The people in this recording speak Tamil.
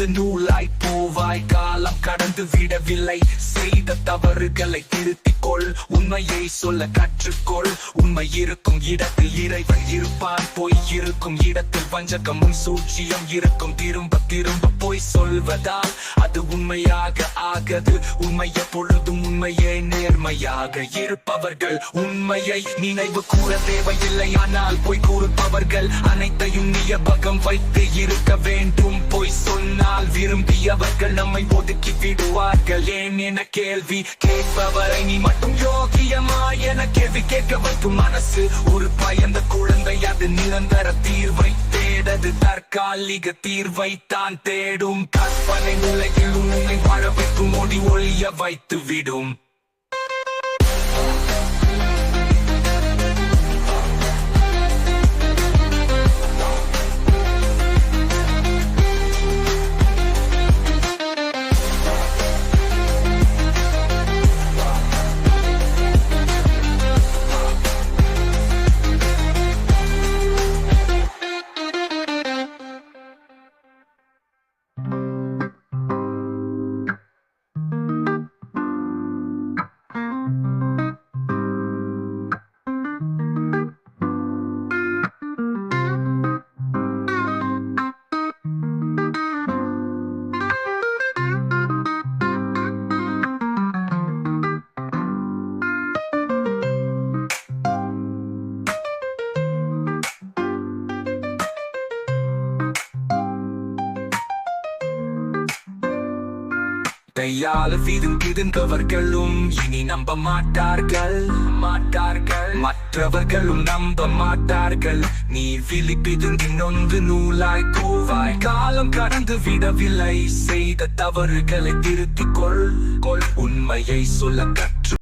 புது நூலாய் பூவாய் காலம் கடந்து விடவில்லை. செய்த தவறுகளை திருத்திக் கொள் உண்மையை சொல்ல கற்றுக்கொள். உண்மை இருக்கும் இடத்தில் இறைவன் இருப்பான். போய் இருக்கும் இடத்தில் வஞ்சகமும் சூழ்ச்சியும் இருக்கும். திரும்ப திரும்ப பொய் சொல்வதால் அது உண்மையாக ஆகது. உண்மைய பொழுதும் உண்மையே நேர்மையாக இருப்பவர்கள். உண்மையை நினைவு கூற தேவையில்லை. ஆனால் பொய் கூறுப்பவர்கள் அனைத்தையும் நியபகம் வைத்து இருக்க வேண்டும். பொய் சொன்னால் விரும்பியவர்கள் நம்மை ஒதுக்கி விடுவார்கள். ஏன் என கேள்வி கேட்பவரை நீ மட்டும் யோகியமா என கேள்வி கேட்க வைக்கும் மனசு. ஒரு பயந்த குழந்தை அது நிரந்தர தீர்வை தேடது தற்காலிக தீர்வை தான் தேடும். கற்பனை உலகில் உன்னை வாழ வைக்கும் ஒளி ஒளிய வைத்து விடும் கையால வீதும் பிதுங்கவர்களும் இனி நம்ப மாட்டார்கள். மாட்டார்கள். மற்றவர்களும் நம்ப மாட்டார்கள். நீ விழி நொந்து நூலாய் கூவாய். காலம் கடந்து விடவில்லை. செய்த தவறுகளை திருத்திக் கொள். கொள். உண்மையை சொல்ல கற்று